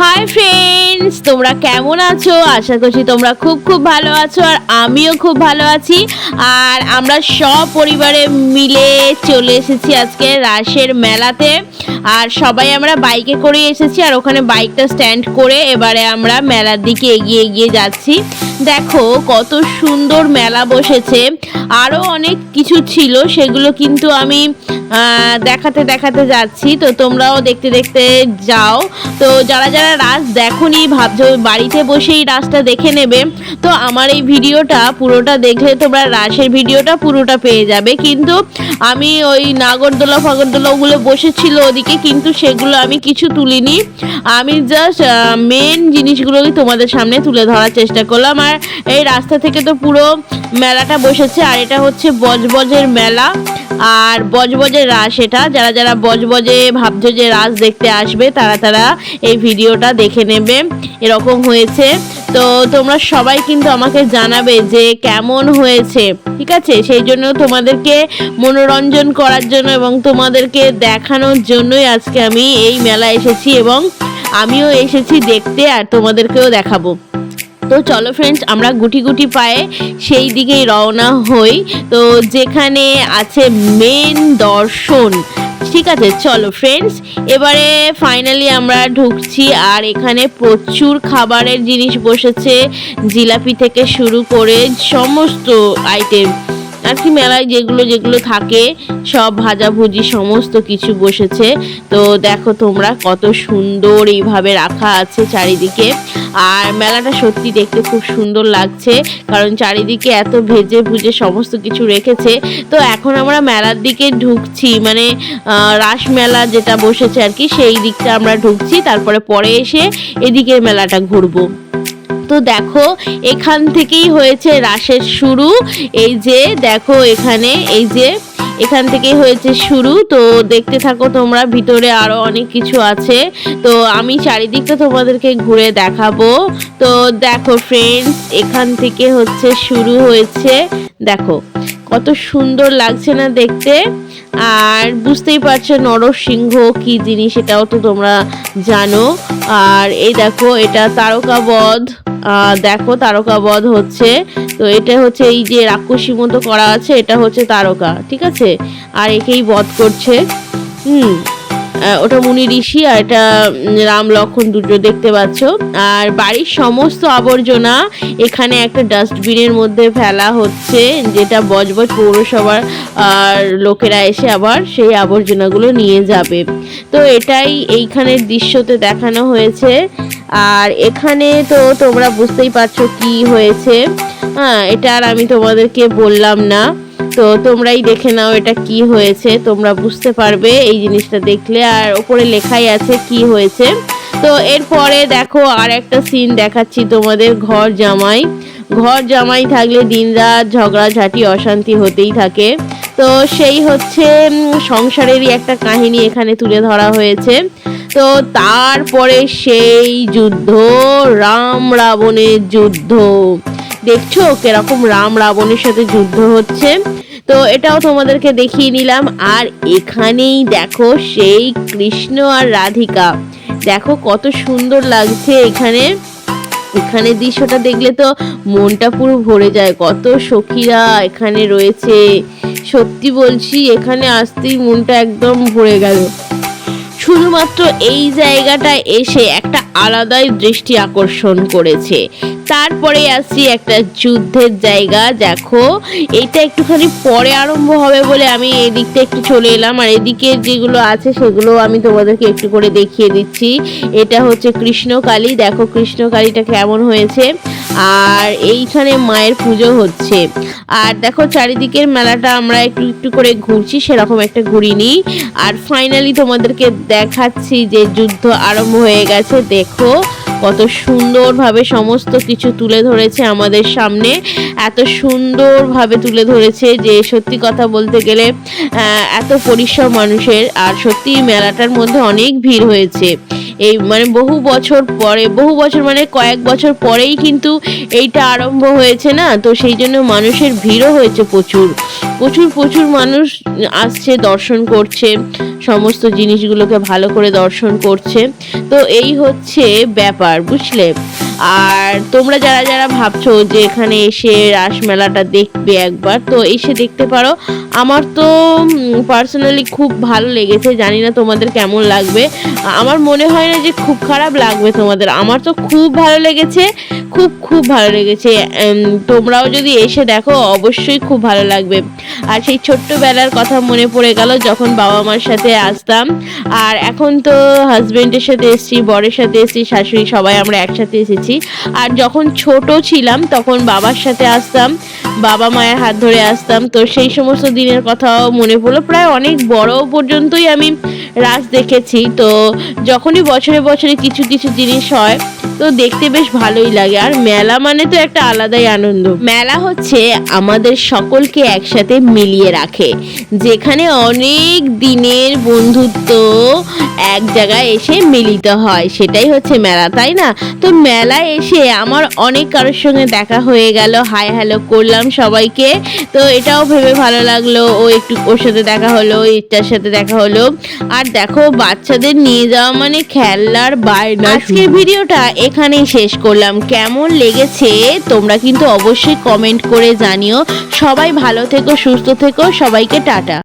Hi friends তোমরা কেমন আছো? আশা করছি তোমরা খুব খুব ভালো আছো আর আমিও খুব ভালো আছি। আর আমরা সব পরিবারে মিলে চলে এসেছি আজকে রাসের মেলাতে। আর সবাই আমরা বাইকে করে এসেছি আর ওখানে বাইকটা স্ট্যান্ড করে এবারে আমরা মেলার দিকে এগিয়ে এগিয়ে যাচ্ছি। দেখো, কত সুন্দর মেলা বসেছে। আরও অনেক কিছু ছিল, সেগুলো কিন্তু আমি দেখাতে দেখাতে যাচ্ছি। তো তোমরাও দেখতে দেখতে যাও। তো যারা যারা রাস দেখোনি ভাবছ বাড়িতে বসেই রাসটা দেখে নেবে। তো আমার এই ভিডিওটা পুরোটা দেখলে তোমরা রাসের ভিডিওটা পুরোটা পেয়ে যাবে। কিন্তু আমি ওই নাগরদোলা ফাগরদোলা ওগুলো বসেছিল ওদিকে, কিন্তু সেগুলো আমি কিছু তুলিনি। আমি জাস্ট মেন জিনিসগুলোই তোমাদের সামনে তুলে ধরার চেষ্টা করলাম। আর এই রাস্তা থেকে তো পুরো মেলাটা বসেছে, আর এটা হচ্ছে বজবজের মেলা। আর বজবজের রাস এটা। যারা যারা বজবজে ভাবছ যে রাস দেখতে আসবে, তারা তারা এই ভিডিওটা দেখে নেবে। এরকম হয়েছে। তো তোমরা সবাই কিন্তু আমাকে জানাবে যে কেমন হয়েছে, ঠিক আছে? সেই জন্য তোমাদেরকে মনোরঞ্জন করার জন্য এবং তোমাদেরকে দেখানোর জন্যই আজকে আমি এই মেলা এসেছি এবং আমিও এসেছি দেখতে আর তোমাদেরকেও দেখাবো। তো চলো ফ্রেন্ডস আমরা গুটি গুটি পায়ে সেই দিকেই রওনা হই। তো যেখানে আছে মেন দর্শন, ঠিক আছে? চলো ফ্রেন্ডস এবারে ফাইনালি আমরা ঢুকছি আর এখানে প্রচুর খাবারের জিনিস বসেছে, জিলাপি থেকে শুরু করে সমস্ত আইটেম আর কি মেলায় যেগুলো যেগুলো থাকে, সব ভাজাভুজি সমস্ত কিছু বসেছে। তো দেখো তোমরা কত সুন্দর এইভাবে রাখা আছে চারিদিকে। আর মেলাটা সত্যি দেখতে খুব সুন্দর লাগছে, কারণ চারিদিকে এত ভেজে ভুজে সমস্ত কিছু রেখেছে। তো এখন আমরা মেলার দিকে ঢুকছি মানে রাস মেলা যেটা বসেছে আর কি, সেই দিকটা আমরা ঢুকছি, তারপরে পরে এসে এদিকের মেলাটা ঘুরবো। তো দেখো, এখান থেকেই হয়েছে রাসের শুরু। এই যে দেখো এখানে, এই যে এখান থেকেই হয়েছে শুরু। তো দেখতে থাকো তোমরা, ভিতরে আরও অনেক কিছু আছে। তো আমি চারিদিকটা তোমাদেরকে ঘুরে দেখাবো। তো দেখো ফ্রেন্ডস এখান থেকে হচ্ছে শুরু হয়েছে। দেখো, কত সুন্দর লাগছে না দেখতে। আর বুঝতেই পারছ নরসিংহ কি জিনিস এটাও তো তোমরা জানো। আর এই দেখো এটা তারকা বধ আহ, দেখো তারকা বধ হচ্ছে তো এটা হচ্ছে এই যে রাক্ষসী মতো করা আছে এটা হচ্ছে তারকা ঠিক আছে? আর একেই বধ করছে। হুম ওটা মুনি ঋষি আর এটা রাম লক্ষণ দুটো দেখতে পাচ্ছ। আর বাড়ির সমস্ত আবর্জনা এখানে একটা ডাস্টবিনের মধ্যে ফেলা হচ্ছে, যেটা বজবজ পৌরসভার, আর লোকেরা এসে আবার সেই আবর্জনাগুলো নিয়ে যাবে। তো এটাই এইখানের দৃশ্যতে দেখানো হয়েছে। আর এখানে তো তোমরা বুঝতেই পারছ কি হয়েছে। হ্যাঁ এটা আর আমি তোমাদেরকে বললাম না। তো তোমরাই দেখে নাও এটা কি হয়েছে, তোমরা বুঝতে পারবে এই জিনিসটা দেখলে। আর ওপরে লেখাই আছে কি হয়েছে। তো, এরপরে দেখো আর একটা সিন দেখাচ্ছি তোমাদের ঘর জামাই। ঘর জামাই থাকলে দিন দিনরাত ঝগড়াঝাটি অশান্তি হতেই থাকে। তো, সেই হচ্ছে সংসারেরই একটা কাহিনী এখানে তুলে ধরা হয়েছে। তো, তারপরে সেই যুদ্ধ রাম রাবণের যুদ্ধ। দেখছ কীরকম রাম রাবণের সাথে যুদ্ধ হচ্ছে? তো এটাও তোমাদেরকে দেখিয়ে নিলাম। আর এখানেই দেখো সেই কৃষ্ণ আর রাধিকা। দেখো কত সুন্দর লাগছে এখানে। এখানে দৃশ্যটা দেখলে তো মনটা পুরো ভরে যায়। কত সখীরা এখানে রয়েছে। সত্যি বলছি, এখানে আসতেই মনটা একদম ভরে গেল। শুধুমাত্র এই জায়গাটায় এসে একটা আলাদাই দৃষ্টি আকর্ষণ করেছে। তারপরে আসছি একটা যুদ্ধের জায়গা, দেখো। এটা একটুখানি পরে আরম্ভ হবে বলে আমি এই দিকটা একটু চলে এলাম। আর এদিকে যেগুলো আছে সেগুলো আমি তোমাদেরকে একটু করে দেখিয়ে দিচ্ছি। এটা হচ্ছে কৃষ্ণকালী। দেখো কৃষ্ণকালীটা কেমন হয়েছে। আর এইখানে মায়ের পুজো হচ্ছে। আর দেখো চারিদিকের মেলাটা আমরা একটু একটু করে ঘুরছি, সেরকম একটা ঘুরিনি। আর ফাইনালি তোমাদেরকে দেখাচ্ছি যে যুদ্ধ আরম্ভ হয়ে গেছে। দেখো কত সুন্দরভাবে সমস্ত কিছু তুলে ধরেছে আমাদের সামনে। এত সুন্দরভাবে তুলে ধরেছে যে সত্যি কথা বলতে গেলে এত পরিশ্রম মানুষের। আর সত্যি মেলাটার মধ্যে অনেক ভিড় হয়েছে। এই মানে বহু বছর পরে, বহু বছর মানে কয়েক বছর পরেই কিন্তু এইটা আরম্ভ হয়েছে না? তো সেই জন্য মানুষের ভিড়ও হয়েছে প্রচুর। প্রচুর প্রচুর মানুষ আসছে, দর্শন করছে, সমস্ত জিনিসগুলোকে ভালো করে দর্শন করছে। তো এই হচ্ছে ব্যাপার, বুঝলে? আর তোমরা যারা যারা ভাবছ যে এখানে এসে রাসমেলাটা দেখবে একবার, তো এসে দেখতে পারো। আমার তো পার্সোনালি খুব ভালো লেগেছে, জানি না তোমাদের কেমন লাগবে। আমার মনে হয় না যে খুব খারাপ লাগবে তোমাদের। আমার তো খুব ভালো লেগেছে, খুব খুব ভালো লেগেছে। তোমরাও যদি এসে দেখো, অবশ্যই খুব ভালো লাগবে। আর সেই ছোট্টবেলার কথা মনে পড়ে গেল যখন বাবা মার সাথে আসতাম। আর এখন তো হাজবেন্ডের সাথে এসেছি, বরের সাথে এসেছি, শাশুড়ি সবাই আমরা একসাথে এসেছি। আর যখন ছোট ছিলাম, তখন বাবার সাথে আসতাম, বাবা মায়ের হাত ধরে আসতাম। তো সেই সমস্ত দিনের কথাও মনে পড়ল। প্রায় অনেক বড় পর্যন্তই আমি রাস দেখেছি। তো যখনই বছরে বছরে কিছু কিছু জিনিস হয়, তো দেখতে বেশ ভালোই লাগে। আর মেলা মানে তো একটা আলাদাই আনন্দ। মেলা হচ্ছে আমাদের সকলকে একসাথে মিলিয়ে রাখে। যেখানে অনেক দিনের বন্ধুত্ব এক জায়গায় এসে মিলিত হয়। সেটাই হচ্ছে মেলা, তাই না? তো মেলায় এসে আমার অনেক কারোর সঙ্গে দেখা হয়ে গেল। হাই হ্যালো করলাম সবাইকে। তো এটাও ভেবে ভালো লাগল। ও একটু ওর সাথে দেখা হলো, এটার সাথে দেখা হলো। আর দেখো, বাচ্চাদের নিয়ে যাওয়া মানে খেলনার বায়না আজকের ভিডিওটা এখানেই শেষ করলাম। কেমন লেগেছে তোমরা কিন্তু অবশ্যই কমেন্ট করে জানিও। সবাই ভালো থেকো, সুস্থ থেকো, সবাইকে টাটা।